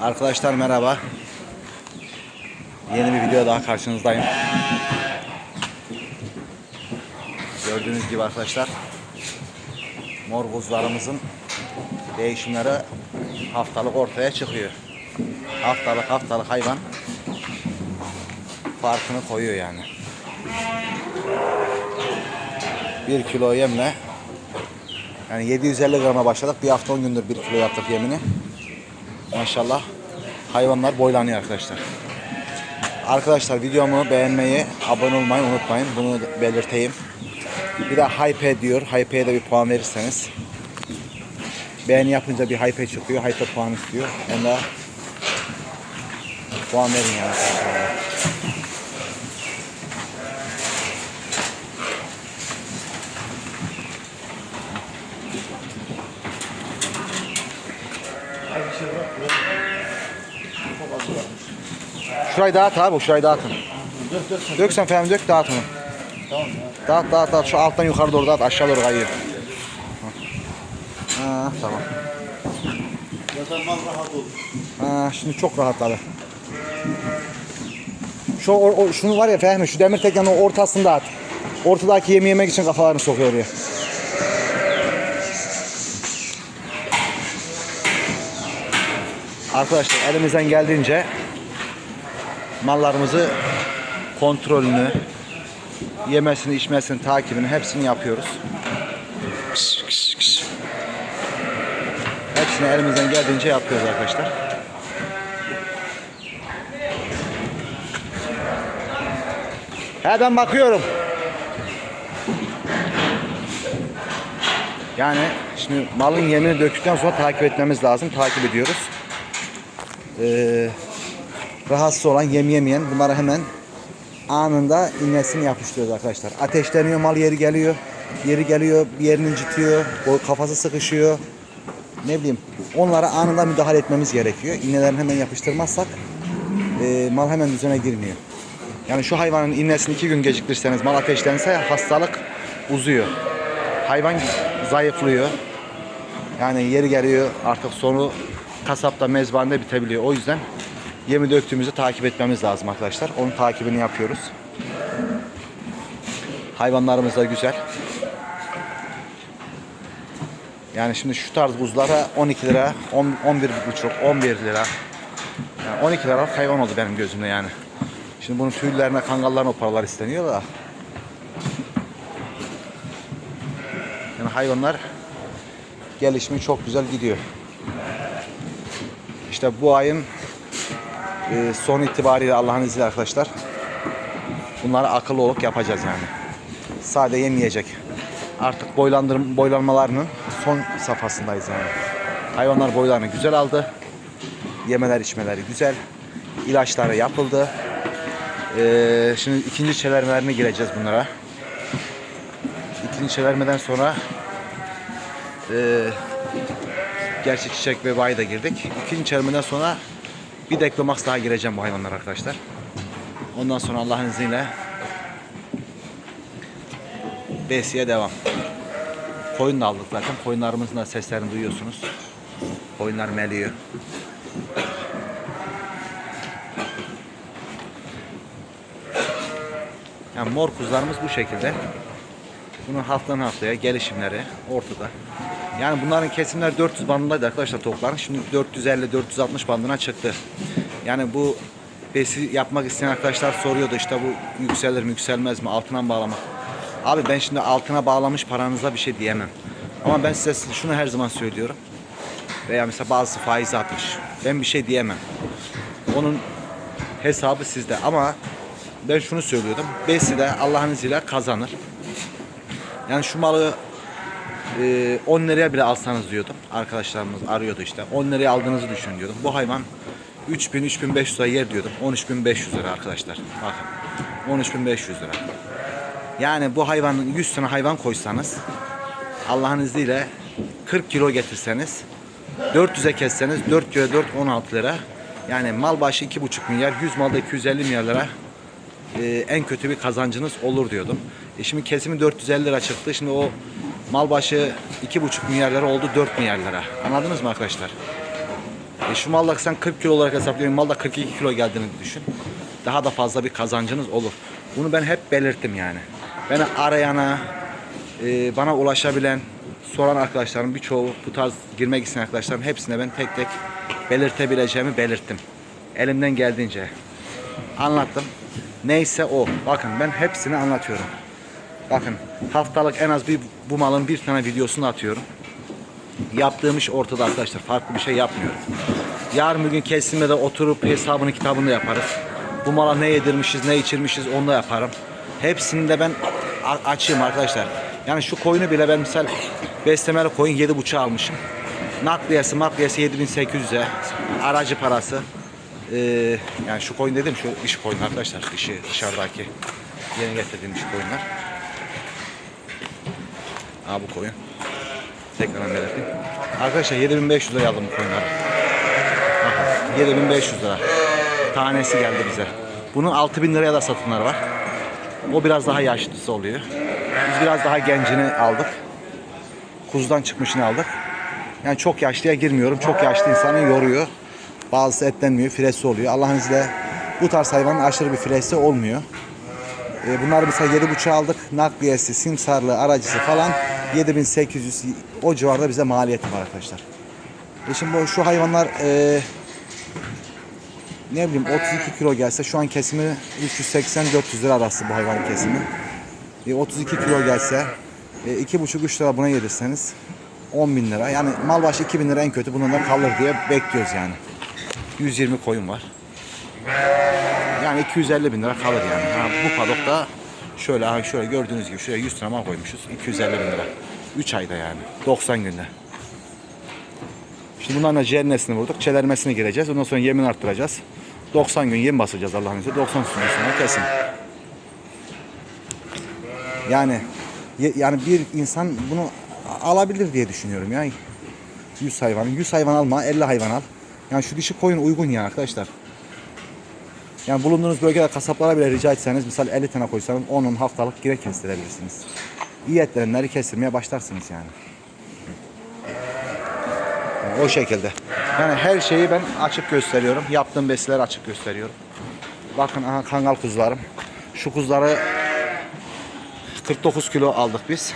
Arkadaşlar merhaba. Yeni bir video daha karşınızdayım. Gördüğünüz gibi arkadaşlar mor buzlarımızın değişimleri haftalık ortaya çıkıyor. Haftalık haftalık hayvan farkını koyuyor yani. Bir kilo yemle yani 750 grama başladık. Bir hafta 10 gündür bir kilo yaptık yemini. Maşallah hayvanlar boylanıyor arkadaşlar. Arkadaşlar videomu beğenmeyi, abone olmayı unutmayın. Bunu belirteyim. Bir de hype diyor. Hype'ye de bir puan verirseniz. Beğeni yapınca bir hype çıkıyor. Hype puan istiyor. De puan verin yani. Şurayı dağıt abi, şurayı dağıtın. Dök dök. Dök sen falan dök dağıt onu. Tamam. Dağıt dağıt dağıt. Şu alttan yukarı doğru dağıt. Aşağı doğru kayıyor. Ha, tamam. Ha, şimdi çok rahatladı. Şu or- şunu var ya Fehmi şu demir teknenin ortasında at. Ortadaki yemi yemek için kafalarını sokuyor oraya. Arkadaşlar elimizden geldiğince mallarımızı kontrolünü, yemesini, içmesini, takibini hepsini yapıyoruz. Kış, kış, kış. Hepsini elimizden geldiğince yapıyoruz arkadaşlar. He ben bakıyorum. Yani şimdi malın yemini döktükten sonra takip etmemiz lazım. Takip ediyoruz. Ee, rahatsız olan yem yemeyen bunları hemen anında iğnesini yapıştırıyoruz arkadaşlar. Ateşleniyor mal yeri geliyor. Yeri geliyor bir yerini incitiyor. Kafası sıkışıyor. Ne bileyim onlara anında müdahale etmemiz gerekiyor. İğnelerini hemen yapıştırmazsak e, mal hemen düzene girmiyor. Yani şu hayvanın inmesini iki gün geciktirseniz mal ateşlense hastalık uzuyor. Hayvan zayıflıyor. Yani yeri geliyor artık sonu kasapta mezbanede bitebiliyor. O yüzden yemi döktüğümüzü takip etmemiz lazım arkadaşlar. Onun takibini yapıyoruz. Hayvanlarımız da güzel. Yani şimdi şu tarz buzlara 12 lira, 10, 11 buçuk, 11 lira. Yani 12 liralık hayvan oldu benim gözümde yani. Şimdi bunun tüylerine, kangallarına o paralar isteniyor da. Yani hayvanlar gelişimi çok güzel gidiyor. İşte bu ayın e, son itibariyle Allah'ın izniyle arkadaşlar bunları akıllı olarak yapacağız yani. Sade yemeyecek. Artık boylandırım, boylanmalarının son safhasındayız yani. Hayvanlar boylarını güzel aldı. Yemeler içmeleri güzel. İlaçları yapıldı. Ee, şimdi ikinci çelermelerine gireceğiz bunlara. İkinci çelermeden sonra e, gerçi çiçek ve bay da girdik. İkinci çelermeden sonra bir deklomax daha gireceğim bu hayvanlar arkadaşlar. Ondan sonra Allah'ın izniyle besiye devam. Koyun da aldık zaten. Koyunlarımızın da seslerini duyuyorsunuz. Koyunlar meliyor. Yani mor kuzularımız bu şekilde. Bunun haftadan haftaya gelişimleri ortada. Yani bunların kesimler 400 bandındaydı arkadaşlar topların. Şimdi 450-460 bandına çıktı. Yani bu besi yapmak isteyen arkadaşlar soruyordu işte bu yükselir mi yükselmez mi altına mı bağlamak. Abi ben şimdi altına bağlamış paranıza bir şey diyemem. Ama ben size şunu her zaman söylüyorum. Veya mesela bazı faiz atmış. Ben bir şey diyemem. Onun hesabı sizde ama ben şunu söylüyordum. Besi de Allah'ın izniyle kazanır. Yani şu malı e, 10 liraya bile alsanız diyordum. Arkadaşlarımız arıyordu işte. 10 liraya aldığınızı düşün diyordum. Bu hayvan 3000 3500 lira yer diyordum. 13500 lira arkadaşlar. Bakın. 13500 lira. Yani bu hayvanın 100 tane hayvan koysanız Allah'ın izniyle 40 kilo getirseniz 400'e kesseniz 4 kilo 4 16 lira. Yani mal başı 2,5 milyar, 100 malda 250 milyar lira e, en kötü bir kazancınız olur diyordum. E şimdi kesimi 450 lira çıktı. Şimdi o mal başı 2,5 milyar lira oldu 4 milyar lira. Anladınız mı arkadaşlar? E şu malda sen 40 kilo olarak hesaplayın. Malda 42 kilo geldiğini düşün. Daha da fazla bir kazancınız olur. Bunu ben hep belirttim yani. Beni arayana, e, bana ulaşabilen, soran arkadaşlarım birçoğu bu tarz girmek isteyen arkadaşlarım hepsine ben tek tek belirtebileceğimi belirttim. Elimden geldiğince anlattım. Neyse o. Bakın ben hepsini anlatıyorum. Bakın haftalık en az bir bu malın bir tane videosunu atıyorum. Yaptığım iş ortada arkadaşlar. Farklı bir şey yapmıyorum. Yarın bir gün kesimde de oturup hesabını kitabını yaparız. Bu mala ne yedirmişiz, ne içirmişiz onu da yaparım. Hepsini de ben açayım arkadaşlar. Yani şu koyunu bile ben misal beslemeli koyun 7.5 almışım. Nakliyesi makliyesi 7800'e. Aracı parası. Ee, yani şu koyun dedim şu iş koyun arkadaşlar. Dişi dışarıdaki yeni getirdiğim iş koyunlar. Aa bu koyun. Tekrar belirteyim. Arkadaşlar 7500 liraya aldım bu koyunları. Bakın 7500 lira. Tanesi geldi bize. Bunun 6000 liraya da satınlar var. O biraz daha yaşlısı oluyor. Biz biraz daha gencini aldık. Kuzudan çıkmışını aldık. Yani çok yaşlıya girmiyorum. Çok yaşlı insanı yoruyor. Bazısı etlenmiyor, filesi oluyor. Allah'ın izniyle bu tarz hayvanın aşırı bir filesi olmuyor. E, bunları mesela 7.5 aldık. Nakliyesi, simsarlığı, aracısı falan 7800 o civarda bize maliyeti var arkadaşlar. E şimdi bu, şu hayvanlar e, ne bileyim 32 kilo gelse şu an kesimi 380-400 lira arası bu hayvanın kesimi. E, 32 kilo gelse e, 2,5-3 lira buna yedirseniz 10 bin lira. Yani mal başı 2 bin lira en kötü bunun da kalır diye bekliyoruz yani. 120 koyun var. Yani 250 bin lira kalır yani. Ha, bu padokta şöyle ha şöyle gördüğünüz gibi şuraya 100 tane mal koymuşuz. 250 bin lira. 3 ayda yani. 90 günde. Şimdi bunların da cernesini vurduk. Çelermesine gireceğiz. Ondan sonra yemin arttıracağız. 90 gün yem basacağız Allah'ın izniyle. 90 gün sonra kesin. Yani yani bir insan bunu alabilir diye düşünüyorum ya. 100 hayvanı. 100 hayvan alma, 50 hayvan al. Yani şu dişi koyun uygun ya arkadaşlar. Yani bulunduğunuz bölgede kasaplara bile rica etseniz misal 50 tane koysanız onun haftalık gire kestirebilirsiniz. İyi etlerimleri kestirmeye başlarsınız yani. Yani o şekilde. Yani her şeyi ben açık gösteriyorum. Yaptığım besileri açık gösteriyorum. Bakın aha kangal kuzularım. Şu kuzuları 49 kilo aldık biz.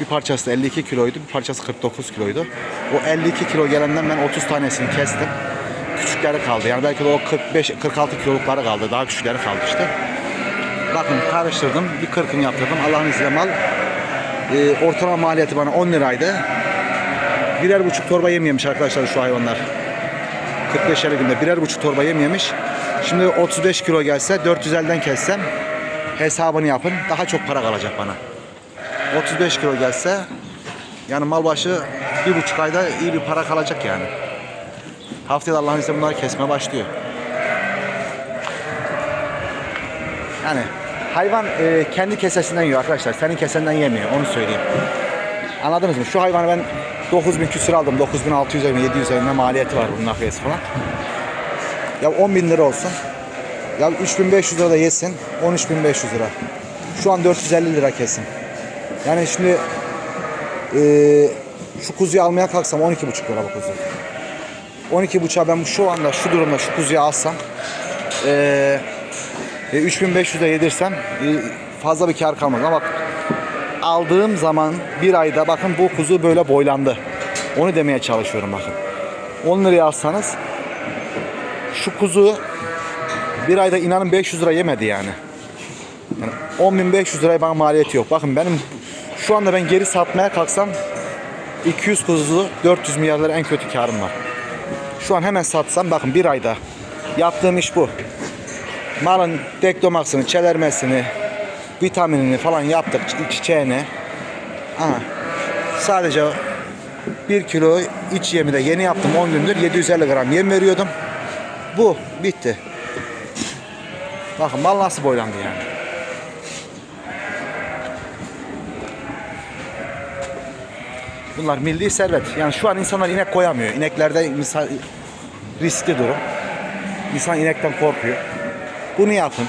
Bir parçası da 52 kiloydu, bir parçası 49 kiloydu. O 52 kilo gelenden ben 30 tanesini kestim. Küçükleri kaldı. Yani belki de o 45 46 kilolukları kaldı. Daha küçükleri kaldı işte. Bakın karıştırdım. Bir 40'ını yaptırdım. Allah'ın izniyle mal. e, ortalama maliyeti bana 10 liraydı. Birer buçuk torba yem yemiş arkadaşlar şu hayvanlar. 45 günde birer buçuk torba yem yemiş. Şimdi 35 kilo gelse 450'den kessem hesabını yapın. Daha çok para kalacak bana. 35 kilo gelse yani mal başı bir buçuk ayda iyi bir para kalacak yani. Haftaya da Allah'ın izniyle bunlar kesme başlıyor. Yani hayvan e, kendi kesesinden yiyor arkadaşlar. Senin kesenden yemiyor. Onu söyleyeyim. Anladınız mı? Şu hayvanı ben 9000 küsür aldım. 9600 mi 700 ne maliyeti var bunun nakliyesi falan. Ya 10 bin lira olsun. Ya 3500 lira da yesin. 13500 lira. Şu an 450 lira kesin. Yani şimdi eee şu kuzuyu almaya kalksam 12,5 lira bu kuzu. 12,5'a ben şu anda şu durumda şu kuzuyu alsam e, 3500'e yedirsem e, fazla bir kar kalmaz ama bak aldığım zaman bir ayda bakın bu kuzu böyle boylandı. Onu demeye çalışıyorum bakın. 10 liraya alsanız şu kuzu bir ayda inanın 500 lira yemedi yani. Yani 10.500 liraya bana maliyeti yok. Bakın benim şu anda ben geri satmaya kalksam 200 kuzu 400 milyar en kötü karım var. Şu an hemen satsam bakın bir ayda yaptığım iş bu. Malın dektomaksını, çelermesini, vitaminini falan yaptık çi- çiçeğini. Aha. Sadece 1 kilo iç yemi de yeni yaptım 10 gündür 750 gram yem veriyordum. Bu bitti. Bakın mal nasıl boylandı yani. Bunlar milli servet. Yani şu an insanlar inek koyamıyor. İneklerde misal riskli durum. İnsan inekten korkuyor. Bunu yapın.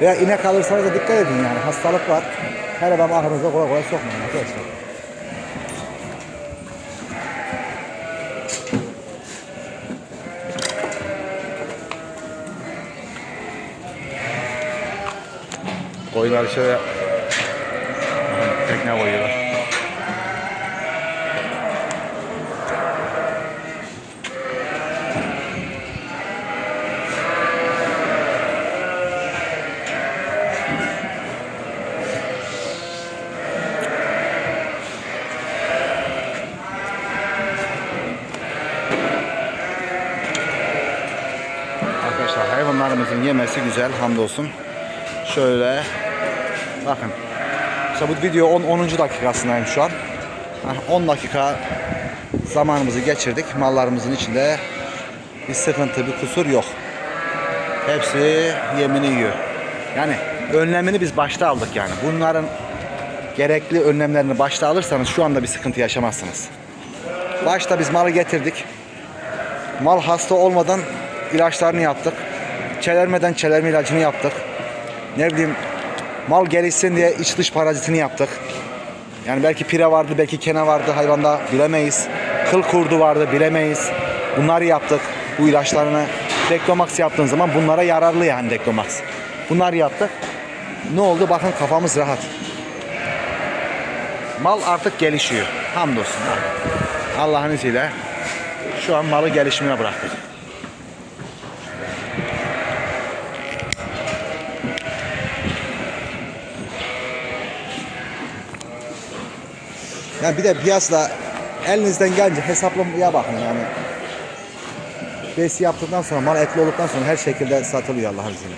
Veya inek alırsanız da dikkat edin yani. Hastalık var. Her adam aklınıza kolay kolay sokmayın arkadaşlar. Koyunlar şöyle tekne koyuyor. Yemesi güzel hamdolsun. Şöyle bakın. İşte bu video 10. 10. dakikasındayım şu an. Hah, 10 dakika zamanımızı geçirdik. Mallarımızın içinde bir sıkıntı, bir kusur yok. Hepsi yemini yiyor. Yani önlemini biz başta aldık yani. Bunların gerekli önlemlerini başta alırsanız şu anda bir sıkıntı yaşamazsınız. Başta biz malı getirdik. Mal hasta olmadan ilaçlarını yaptık. Çelermeden çelerme ilacını yaptık. Ne bileyim mal gelişsin diye iç dış parazitini yaptık. Yani belki pire vardı, belki kene vardı hayvanda bilemeyiz. Kıl kurdu vardı bilemeyiz. Bunları yaptık. Bu ilaçlarını Deklomax yaptığın zaman bunlara yararlı yani Deklomax. Bunları yaptık. Ne oldu? Bakın kafamız rahat. Mal artık gelişiyor. Hamdolsun. Allah'ın izniyle şu an malı gelişimine bıraktık. Yani bir de piyasada elinizden gelince hesaplamaya bakın yani. Besi yaptıktan sonra mal etli olduktan sonra her şekilde satılıyor Allah'ın izniyle.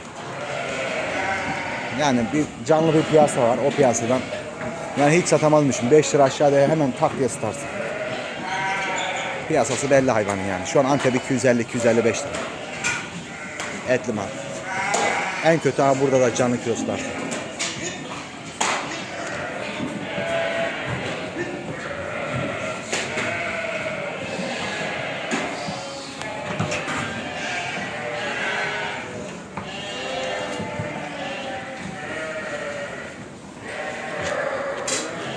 Yani bir canlı bir piyasa var o piyasadan. Yani hiç satamazmışım. 5 lira aşağıda hemen tak diye satarsın. Piyasası belli hayvanın yani. Şu an Antep 250-255 lira. Etli mal. En kötü ha burada da canlı kilosu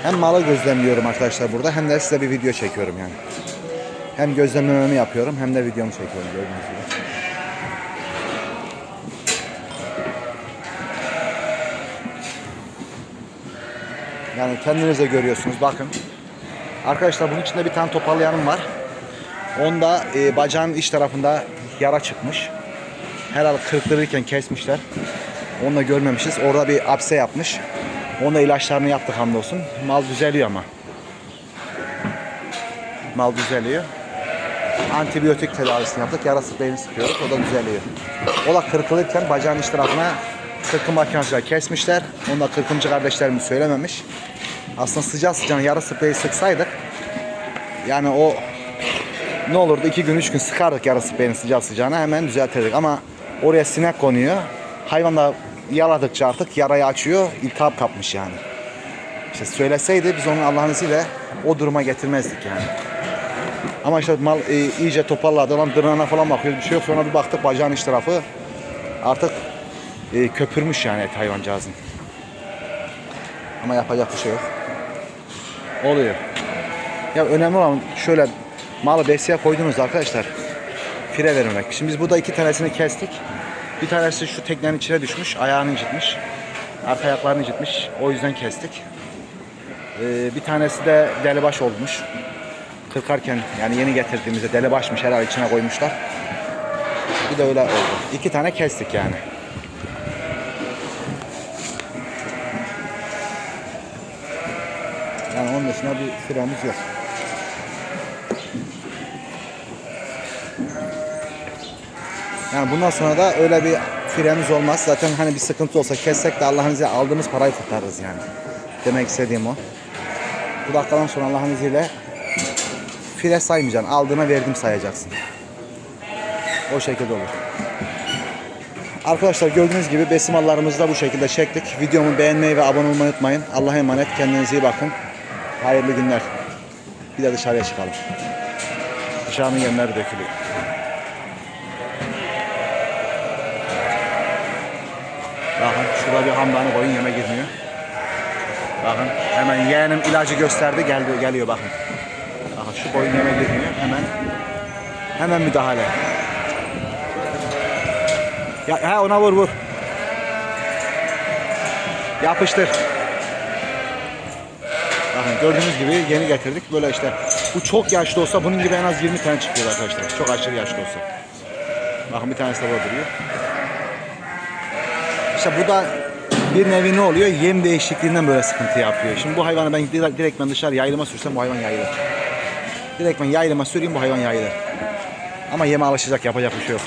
Hem malı gözlemliyorum arkadaşlar burada hem de size bir video çekiyorum yani. Hem gözlemlememi yapıyorum hem de videomu çekiyorum gördüğünüz gibi. Yani kendiniz de görüyorsunuz bakın. Arkadaşlar bunun içinde bir tane toparlayanım var. Onda e, bacağın iç tarafında yara çıkmış. Herhalde kırıklarırken kesmişler. Onu da görmemişiz. Orada bir apse yapmış. Onda ilaçlarını yaptık hamdolsun. Mal düzeliyor ama. Mal düzeliyor. Antibiyotik tedavisini yaptık. Yara spreyini sıkıyoruz. O da düzeliyor. O da kırkılırken bacağın iç tarafına kırkım makinesiyle kesmişler. Onu da kırkımcı kardeşlerimiz söylememiş. Aslında sıcak sıcağına yara spreyi sıksaydık yani o ne olurdu iki gün üç gün sıkardık yara spreyini sıcak sıcağına hemen düzeltirdik ama oraya sinek konuyor. Hayvan da yaladıkça artık yarayı açıyor. iltihap kapmış yani. İşte söyleseydi biz onu Allah'ın izniyle o duruma getirmezdik yani. Ama işte mal e, iyice toparladı. Lan dırnağına falan bakıyoruz. Bir şey yok. Sonra bir baktık bacağın iç tarafı artık e, köpürmüş yani et hayvancağızın. Ama yapacak bir şey yok. Oluyor. Ya önemli olan şöyle malı besiye koydunuz arkadaşlar. Fire vermek. Şimdi biz burada iki tanesini kestik. Bir tanesi şu teknenin içine düşmüş. Ayağını incitmiş. Arka ayaklarını incitmiş. O yüzden kestik. Ee, bir tanesi de delibaş olmuş. Kırkarken yani yeni getirdiğimizde delibaşmış herhalde içine koymuşlar. Bir de öyle oldu. İki tane kestik yani. Yani onun dışında bir firemiz yok. Yani bundan sonra da öyle bir firemiz olmaz. Zaten hani bir sıkıntı olsa kessek de Allah'ın izniyle aldığımız parayı kurtarırız yani. Demek istediğim o. Bu dakikadan sonra Allah'ın izniyle fire saymayacaksın. Aldığına verdim sayacaksın. O şekilde olur. Arkadaşlar gördüğünüz gibi besimallarımızı da bu şekilde çektik. Videomu beğenmeyi ve abone olmayı unutmayın. Allah'a emanet. Kendinize iyi bakın. Hayırlı günler. Bir de dışarıya çıkalım. Dışarının yemleri dökülüyor. Bakın şurada bir hamdani koyun yeme girmiyor. Bakın hemen yeğenim ilacı gösterdi geldi geliyor bakın. Bakın şu koyun yeme girmiyor hemen hemen müdahale. Ya ha ona vur vur. Yapıştır. Bakın gördüğünüz gibi yeni getirdik. Böyle işte bu çok yaşlı olsa bunun gibi en az 20 tane çıkıyor arkadaşlar. Çok aşırı yaşlı olsa. Bakın bir tanesi de burada duruyor. İşte bu da bir nevi ne oluyor? Yem değişikliğinden böyle sıkıntı yapıyor. Şimdi bu hayvanı ben direkt, ben dışarı yayılıma sürsem bu hayvan yayılır. Direkt ben yayılıma süreyim bu hayvan yayılır. Ama yeme alışacak yapacak bir şey yok.